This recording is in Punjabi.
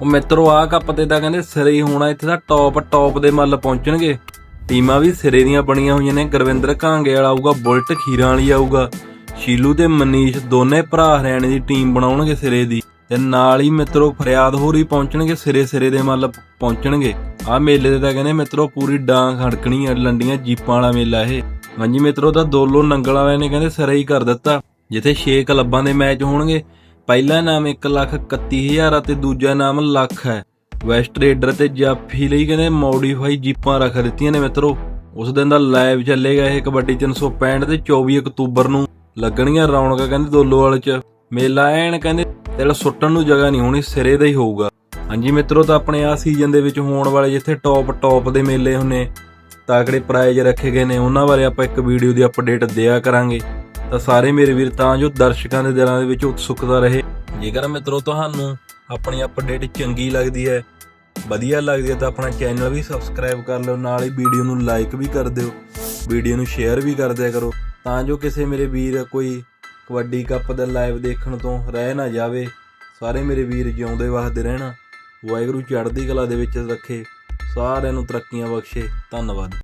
ਉਹ ਮਿੱਤਰੋ, ਆਹ ਕੱਪ ਤੇ ਤਾਂ ਕਹਿੰਦੇ ਸਿਰੇ ਹੀ ਹੋਣਾ, ਇੱਥੇ ਤਾਂ ਟੌਪ ਟੌਪ ਦੇ ਮੱਲ ਪਹੁੰਚਣਗੇ। ਟੀਮਾਂ ਵੀ ਸਿਰੇ ਦੀਆਂ ਬਣੀਆਂ ਹੋਈਆਂ ਨੇ। ਗੁਰਵਿੰਦਰ ਕਾਂਗੇ ਵਾਲਾ ਆਊਗਾ, ਬੁਲਟ ਖੀਰਾਂ ਵਾਲੀ ਆਊਗਾ। ਸ਼ੀਲੂ ਤੇ ਮਨੀਸ਼ ਦੋਨੇ ਭਰਾ ਹਰਿਆਣੇ ਦੀ ਟੀਮ ਬਣਾਉਣਗੇ ਸਿਰੇ ਦੀ। ਤੇ ਨਾਲ ਹੀ ਮਿੱਤਰੋ, ਫਰਿਆਦ ਹੋਰ ਹੀ ਪਹੁੰਚਣਗੇ, ਸਿਰੇ ਸਿਰੇ ਦੇ ਮੱਲ ਪਹੁੰਚਣਗੇ। ਆਹ ਮੇਲੇ ਤੇ ਤਾਂ ਕਹਿੰਦੇ ਮਿੱਤਰੋ, ਪੂਰੀ ਡਾਂਗ ਖੜਕਣੀ ਆ, ਲੰਡੀਆਂ ਜੀਪਾਂ ਵਾਲਾ ਮੇਲਾ ਇਹ। ਹਾਂਜੀ ਮਿੱਤਰੋ, ਤਾਂ ਦੋਲੋ ਨੰਗਲ ਵਾਲਿਆਂ ਨੇ ਕਹਿੰਦੇ ਸਿਰੇ ਹੀ ਕਰ ਦਿੱਤਾ। ਜਿੱਥੇ 6 ਕਲੱਬਾਂ ਦੇ ਮੈਚ ਹੋਣਗੇ ਪਹਿਲਾ ਨਾਮ 131000 ਅਤੇ ਦੂਜਾ ਨਾਮ ਲੱਖ ਹੈ। ਵੈਸਟ ਰੇਡਰ ਤੇ ਜਾਫੀ ਲਈ ਕਹਿੰਦੇ ਮੋਡੀਫਾਈ ਜੀਪਾਂ ਰੱਖ ਦਿੱਤੀਆਂ ਨੇ ਮਿੱਤਰੋ। ਉਸ ਦਿਨ ਦਾ ਲਾਈਵ ਚੱਲੇਗਾ ਇਹ ਕਬੱਡੀ 365 ਤੇ 24 ਅਕਤੂਬਰ ਨੂੰ। ਲੱਗਣੀਆਂ ਰੌਣਕਾਂ ਕਹਿੰਦੇ ਦੋਲੋ ਵਾਲੇ ਚ। ਮੇਲਾ ਐਨ ਕਹਿੰਦੇ ਦਿਲ ਸੁੱਟਣ ਨੂੰ ਜਗ੍ਹਾ ਨਹੀਂ ਹੋਣੀ, ਸਿਰੇ ਦਾ ਹੀ ਹੋਊਗਾ। ਹਾਂਜੀ ਮਿੱਤਰੋ, ਤਾਂ ਆਪਣੇ ਆ ਸੀਜ਼ਨ ਦੇ ਵਿੱਚ ਹੋਣ ਵਾਲੇ ਜਿੱਥੇ ਟੌਪ ਟੌਪ ਦੇ ਮੇਲੇ ਹੁੰਨੇ ਤਾਕੜੇ ਪ੍ਰਾਈਜ਼ ਰੱਖੇ ਗਏ ਨੇ, ਉਹਨਾਂ ਬਾਰੇ ਆਪਾਂ ਇੱਕ ਵੀਡੀਓ ਦੀ ਅਪਡੇਟ ਦਿਆ ਕਰਾਂਗੇ। ਤਾਂ ਸਾਰੇ ਮੇਰੇ ਵੀਰ ਤਾਂ ਜੋ ਦਰਸ਼ਕਾਂ ਦੇ ਦਿਲਾਂ ਦੇ ਵਿੱਚ ਉਤਸੁਕਤਾ ਰਹੇ। ਜੇਕਰ ਮਿੱਤਰੋ ਤੁਹਾਨੂੰ ਆਪਣੀ ਅਪਡੇਟ ਚੰਗੀ ਲੱਗਦੀ ਹੈ, ਵਧੀਆ ਲੱਗਦੀ ਹੈ ਤਾਂ ਆਪਣਾ ਚੈਨਲ ਵੀ ਸਬਸਕ੍ਰਾਈਬ ਕਰ ਲਿਓ, ਨਾਲ ਹੀ ਵੀਡੀਓ ਨੂੰ ਲਾਈਕ ਵੀ ਕਰ ਦਿਓ ਵੀਡੀਓ ਨੂੰ ਸ਼ੇਅਰ ਵੀ ਕਰ ਦਿਆ ਕਰੋ, ਤਾਂ ਜੋ ਕਿਸੇ ਮੇਰੇ ਵੀਰ ਕੋਈ ਕਬੱਡੀ ਕੱਪ ਦਾ ਲਾਈਵ ਦੇਖਣ ਤੋਂ ਰਹਿ ਨਾ ਜਾਵੇ। ਸਾਰੇ ਮੇਰੇ ਵੀਰ ਜਿਉਂਦੇ ਵਸਦੇ ਰਹਿਣਾ, ਵਾਹਿਗੁਰੂ ਚੜ੍ਹਦੀ ਕਲਾ ਦੇ ਵਿੱਚ ਰੱਖੇ, ਸਾਰਿਆਂ ਨੂੰ ਤਰੱਕੀਆਂ ਬਖਸ਼ੇ, ਧੰਨਵਾਦ।